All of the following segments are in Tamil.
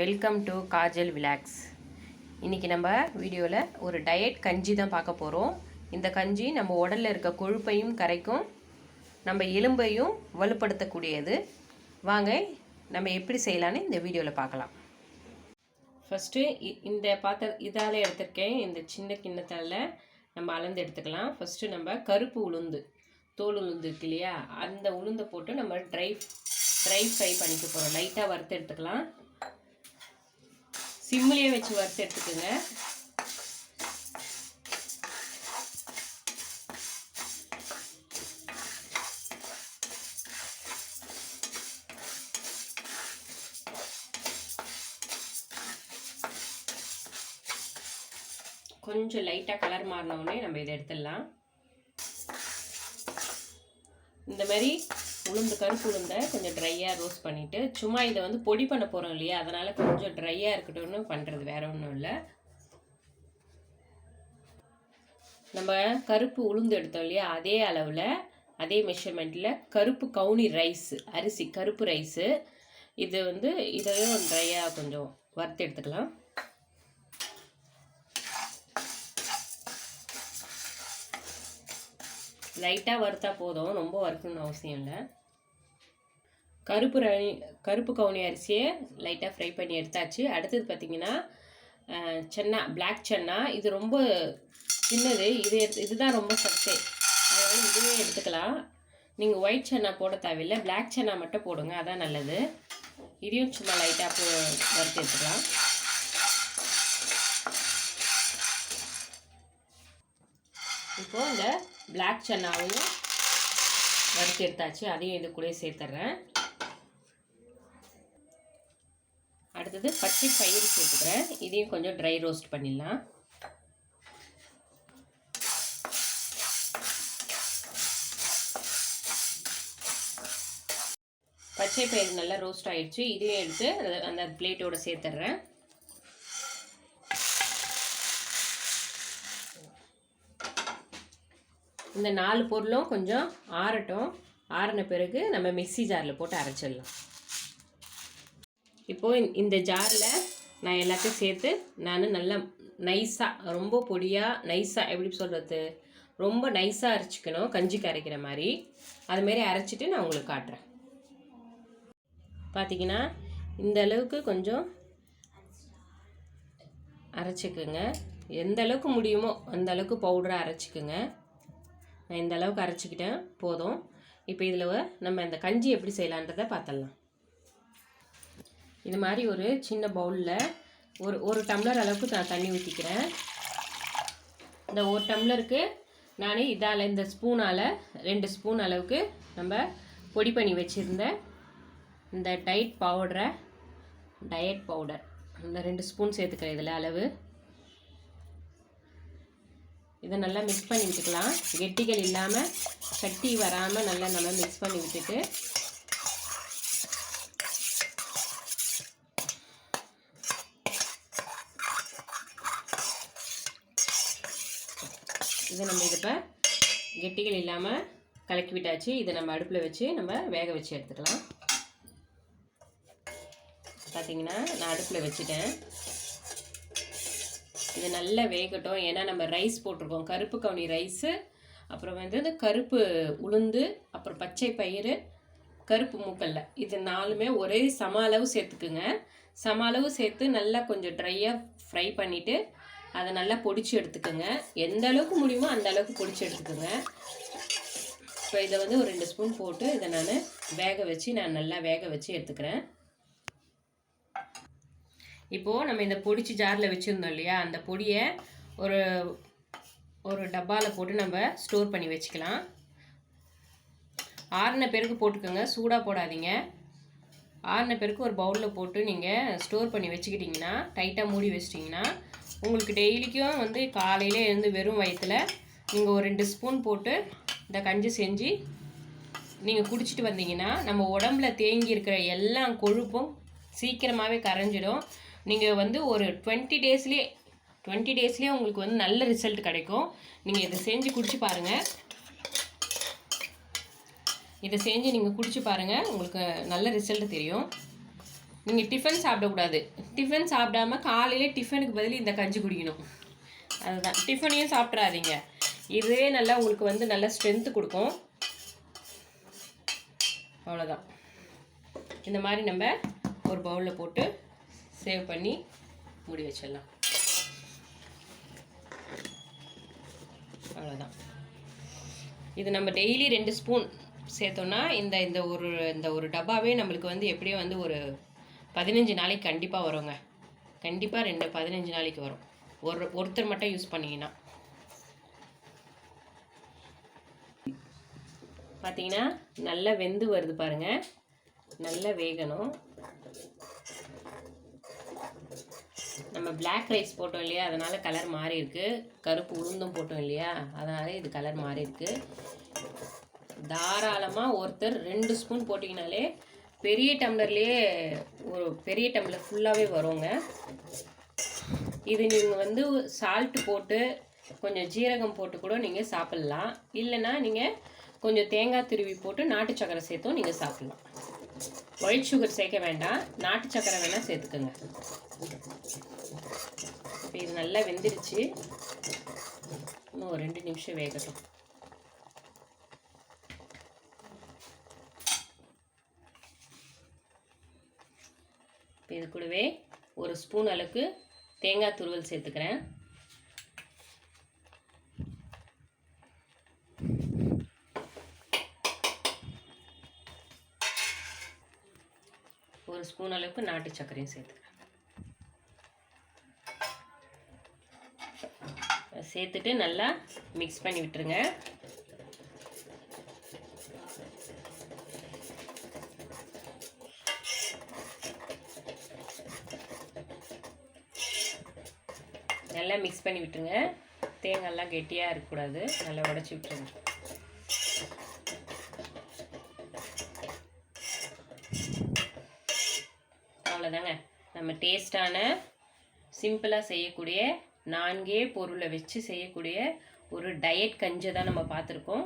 வெல்கம் டு காஜல் விலாக்ஸ் இன்றைக்கி நம்ம வீடியோவில் ஒரு டயட் கஞ்சி தான் பார்க்க போகிறோம் இந்த கஞ்சி நம்ம உடலில் இருக்க கொழுப்பையும் கரைக்கும் நம்ம எலும்பையும் வலுப்படுத்தக்கூடியது. வாங்க நம்ம எப்படி செய்யலான்னு இந்த வீடியோவில் பார்க்கலாம். ஃபஸ்ட்டு இந்த பாத்திர இதால் எடுத்திருக்கேன். இந்த சின்ன கிண்ணத்தால் நம்ம அளந்து எடுத்துக்கலாம். ஃபஸ்ட்டு நம்ம கருப்பு உளுந்து தோல் உளுந்து இருக்கு இல்லையா? அந்த உளுந்தை போட்டு நம்ம ட்ரை ட்ரை ஃப்ரை பண்ணிக்க போகிறோம் லைட்டாக வறுத்து எடுத்துக்கலாம். சிம்மிலேயே வச்சு வறுத்து எடுத்துக்கோங்க. கொஞ்சம் லைட்டாக கலர் மாறினோடனே நம்ம இதை எடுத்துடலாம். இந்த மாதிரி உளுந்து கருப்பு உளுந்தை கொஞ்சம் ட்ரையாக ரோஸ்ட் பண்ணிவிட்டு சும்மா இதை வந்து பொடி பண்ண போகிறோம் இல்லையா? அதனால் கொஞ்சம் ட்ரையாக இருக்கட்டும்னு பண்ணுறது வேற ஒன்றும் இல்லை. நம்ம கருப்பு உளுந்து எடுத்தோம் இல்லையா? அதே அளவில் அதே மெஷர்மெண்ட்டில் கருப்பு கவுனி ரைஸ் அரிசி கருப்பு ரைஸு இது வந்து இதையும் ட்ரையாக கொஞ்சம் வறுத்து எடுத்துக்கலாம். லைட்டாக வறுத்தா போதும். ரொம்ப வறுக்கணும்னு அவசியம் இல்லை. கருப்பு ரணி கருப்பு கவுனி அரிசியை லைட்டாக ஃப்ரை பண்ணி எடுத்தாச்சு. அடுத்தது பார்த்திங்கன்னா சென்னா பிளாக் சென்னா. இது ரொம்ப சின்னது. இது எடுத்து இதுதான் ரொம்ப சத்தே. அதனால் இதுவே எடுத்துக்கலாம். நீங்கள் ஒயிட் சென்னா போட தேவையில்லை. பிளாக் சென்னா மட்டும் போடுங்க. அதான் நல்லது. இதையும் சும்மா லைட்டாக போ வறுத்து எடுத்துக்கலாம். இப்போது இந்த பிளாக் சன்னாவும் வறுத்து எடுத்தாச்சு. அதையும் இது கூட சேர்த்துட்றேன் அடுத்தது பச்சை பயிர் சேர்த்துக்கிறேன். இதையும் கொஞ்சம் ட்ரை ரோஸ்ட் பண்ணிடலாம். பச்சை பயிர் நல்லா ரோஸ்ட் ஆயிடுச்சு. இதையும் எடுத்து அந்த பிளேட்டோட சேர்த்துட்றேன் இந்த நாலு பொருளும் கொஞ்சம் ஆறட்டும். ஆறின பிறகு நம்ம மிக்சி ஜாரில் போட்டு அரைச்சிடலாம். இப்போது இந்த ஜாரில் நான் எல்லாத்தையும் சேர்த்து நான் நல்லா நைஸாக ரொம்ப பொடியாக நைஸாக எப்படி சொல்கிறது ரொம்ப நைஸாக அரைச்சிக்கணும். கஞ்சிக்கு அரைக்கிற மாதிரி. அதுமாரி அரைச்சிட்டு நான் உங்களுக்கு காட்டுறேன். பார்த்தீங்கன்னா இந்த அளவுக்கு கொஞ்சம் அரைச்சிக்குங்க. எந்த அளவுக்கு முடியுமோ அந்த அளவுக்கு பவுடராக அரைச்சிக்குங்க. நான் இந்த அளவுக்கு அரைச்சிக்கிட்டேன். போதும். இப்போ இதில் நம்ம இந்த கஞ்சி எப்படி செய்யலான்றதை பார்த்துடலாம். இது மாதிரி ஒரு சின்ன பவுலில் ஒரு ஒரு டம்ளர் அளவுக்கு நான் தண்ணி ஊற்றிக்கிறேன் இந்த ஒரு டம்ளருக்கு நான் இதால் இந்த ஸ்பூனால் ரெண்டு ஸ்பூன் அளவுக்கு நம்ம பொடி பண்ணி வச்சுருந்த இந்த டயட் பவுடரை டயட் பவுடர் இந்த ரெண்டு ஸ்பூன் சேர்த்துக்கிறேன் இதில் அளவு. இதை நல்லா மிக்ஸ் பண்ணி விட்டுக்கலாம். கெட்டிகள் இல்லாமல் கட்டி வராமல் நல்லா நம்ம மிக்ஸ் பண்ணி விட்டுட்டு இதை நம்ம இது இப்போ கெட்டிகள் இல்லாமல் கலக்கி விட்டாச்சு. இதை நம்ம அடுப்பில் வச்சு நம்ம வேக வச்சு எடுத்துக்கலாம். பார்த்தீங்கன்னா நான் அடுப்பில் வச்சுட்டேன். இது நல்லா வேகட்டும். ஏன்னா நம்ம ரைஸ் போட்டிருக்கோம். கருப்பு கவுனி ரைஸு அப்புறம் வந்து இந்த கருப்பு உளுந்து அப்புறம் பச்சை பயிறு கருப்பு மூக்கல்ல. இது நாலுமே ஒரே சம அளவு சேர்த்துக்குங்க. சம அளவு சேர்த்து நல்லா கொஞ்சம் ட்ரையாக ஃப்ரை பண்ணிவிட்டு அதை நல்லா பொடிச்சு எடுத்துக்கோங்க. எந்த அளவுக்கு முடியுமோ அந்த அளவுக்கு பொடிச்சு எடுத்துக்கோங்க. இப்போ இதை வந்து ஒரு ரெண்டு ஸ்பூன் போட்டு இதை நான் வேக வச்சு நான் நல்லா வேக வச்சு எடுத்துக்கிறேன். இப்போது நம்ம இந்த பொடிச்சு ஜாரில் வச்சுருந்தோம் இல்லையா? அந்த பொடியை ஒரு ஒரு டப்பாவில் போட்டு நம்ம ஸ்டோர் பண்ணி வச்சுக்கலாம். ஆறின பேருக்கு போட்டுக்கோங்க. சூடாக போடாதீங்க. ஆறின பேருக்கு ஒரு பவுலில் போட்டு நீங்கள் ஸ்டோர் பண்ணி வச்சுக்கிட்டிங்கன்னா டைட்டாக மூடி வச்சிட்டிங்கன்னா உங்களுக்கு டெய்லிக்கும் வந்து காலையில் இருந்து வெறும் வயிற்றில் நீங்கள் ஒரு ரெண்டு ஸ்பூன் போட்டு இந்த கஞ்சி செஞ்சு நீங்கள் குடிச்சிட்டு வந்தீங்கன்னா நம்ம உடம்புல தேங்கி இருக்கிற எல்லா கொழுப்பும் சீக்கிரமாகவே கரைஞ்சிடும். நீங்கள் வந்து ஒரு டுவெண்ட்டி டேஸ்லேயே டுவெண்ட்டி டேஸ்லேயே உங்களுக்கு வந்து நல்ல ரிசல்ட் கிடைக்கும். நீங்கள் இதை செஞ்சு குடிச்சு பாருங்கள் இதை செஞ்சு நீங்கள் குடிச்சு பாருங்கள் உங்களுக்கு நல்ல ரிசல்ட் தெரியும். நீங்கள் டிஃபன் சாப்பிடக்கூடாது. டிஃபன் சாப்பிடாம காலையிலே டிஃபனுக்கு பதில் இந்த கஞ்சி குடிக்கணும். அதுதான். டிஃபனையும் சாப்பிட்றாதீங்க இதுவே நல்லா உங்களுக்கு வந்து நல்ல ஸ்ட்ரென்த்து கொடுக்கும். அவ்வளோதான் இந்த மாதிரி நம்ம ஒரு பவுலில் போட்டு சேவ் பண்ணி மூடி வச்சிடலாம். அவ்வளோதான் இது நம்ம டெய்லி ரெண்டு ஸ்பூன் சேர்த்தோன்னா இந்த இந்த ஒரு இந்த ஒரு டப்பாவே நம்மளுக்கு வந்து எப்படியும் வந்து ஒரு பதினஞ்சு நாளைக்கு கண்டிப்பாக வருங்க. கண்டிப்பாக ரெண்டு பதினஞ்சு நாளைக்கு வரும். ஒரு ஒருத்தர் மட்டும் யூஸ் பண்ணிங்கன்னா. பார்த்தீங்கன்னா நல்லா வெந்து வருது பாருங்கள் நல்லா வேகணும். நம்ம பிளாக் ரைஸ் போட்டோம் இல்லையா? அதனால் கலர் மாறி இருக்கு கருப்பு உளுந்தும் போட்டோம் இல்லையா? அதனால் இது கலர் மாறி இருக்கு தாராளமாக ஒருத்தர் ரெண்டு ஸ்பூன் போட்டிங்கனாலே பெரிய டம்ளர்லேயே ஒரு பெரிய டம்ளர் ஃபுல்லாகவே வருங்க. இது நீங்கள் வந்து சால்ட்டு போட்டு கொஞ்சம் ஜீரகம் போட்டு கூட நீங்கள் சாப்பிட்லாம். இல்லைன்னா நீங்கள் கொஞ்சம் தேங்காய் துருவி போட்டு நாட்டு சக்கரை சேர்த்தும் நீங்கள் சாப்பிட்லாம். ஒயிட் சுகர் சேர்க்க வேண்டாம். நாட்டு சக்கரை வேணால் சேர்த்துக்கோங்க. இது நல்லா வெந்துருச்சு. இன்னும் ஒரு ரெண்டு நிமிஷம் வேகட்டும். இப்போ இது கூடவே ஒரு ஸ்பூன் அளவுக்கு தேங்காய் துருவல் சேர்த்துக்கிறேன். ஒரு ஸ்பூன் அளவுக்கு நாட்டு சர்க்கரையும் சேர்த்துக்கிறேன். சேர்த்துட்டு நல்லா மிக்ஸ் பண்ணி விட்டுருங்க. நல்லா மிக்ஸ் பண்ணி விட்டுருங்க. தேங்காய்லாம் கெட்டியாக இருக்கக்கூடாது. நல்லா உடச்சி விட்டுருங்க. அவ்வளோதாங்க நம்ம டேஸ்டான சிம்பிளாக செய்யக்கூடிய நான்கே பொருளை வச்சு செய்யக்கூடிய ஒரு டயட் கஞ்சை தான் நம்ம பார்த்துருக்கோம்.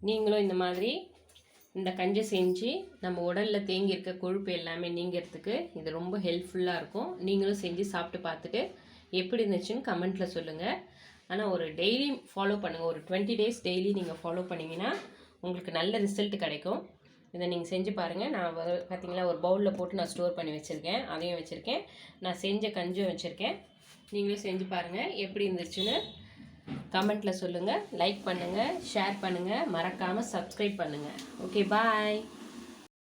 நீங்களும் இந்த மாதிரி இந்த கஞ்சை செஞ்சு நம்ம உடலில் தேங்கி இருக்க கொழுப்பு எல்லாமே நீங்கிறதுக்கு இது ரொம்ப ஹெல்ப்ஃபுல்லாக இருக்கும். நீங்களும் செஞ்சு சாப்பிட்டு பார்த்துட்டு எப்படி இருந்துச்சுன்னு கமெண்ட்டில் சொல்லுங்கள் ஆனால் ஒரு டெய்லி ஃபாலோ பண்ணுங்கள் ஒரு டுவெண்ட்டி டேஸ் டெய்லி நீங்கள் ஃபாலோ பண்ணிங்கன்னா உங்களுக்கு நல்ல ரிசல்ட் கிடைக்கும். இதை நீங்கள் செஞ்சு பாருங்கள் நான் பார்த்தீங்களா ஒரு பவுலில் போட்டு நான் ஸ்டோர் பண்ணி வச்சுருக்கேன். அதையும் வச்சுருக்கேன். நான் செஞ்ச கஞ்சும் வச்சுருக்கேன். நீங்களும் செஞ்சு பாருங்கள் எப்படி இருந்துச்சுன்னு கமெண்ட்டில் சொல்லுங்கள் லைக் பண்ணுங்கள் ஷேர் பண்ணுங்கள் மறக்காமல் சப்ஸ்கிரைப் பண்ணுங்கள் ஓகே பாய்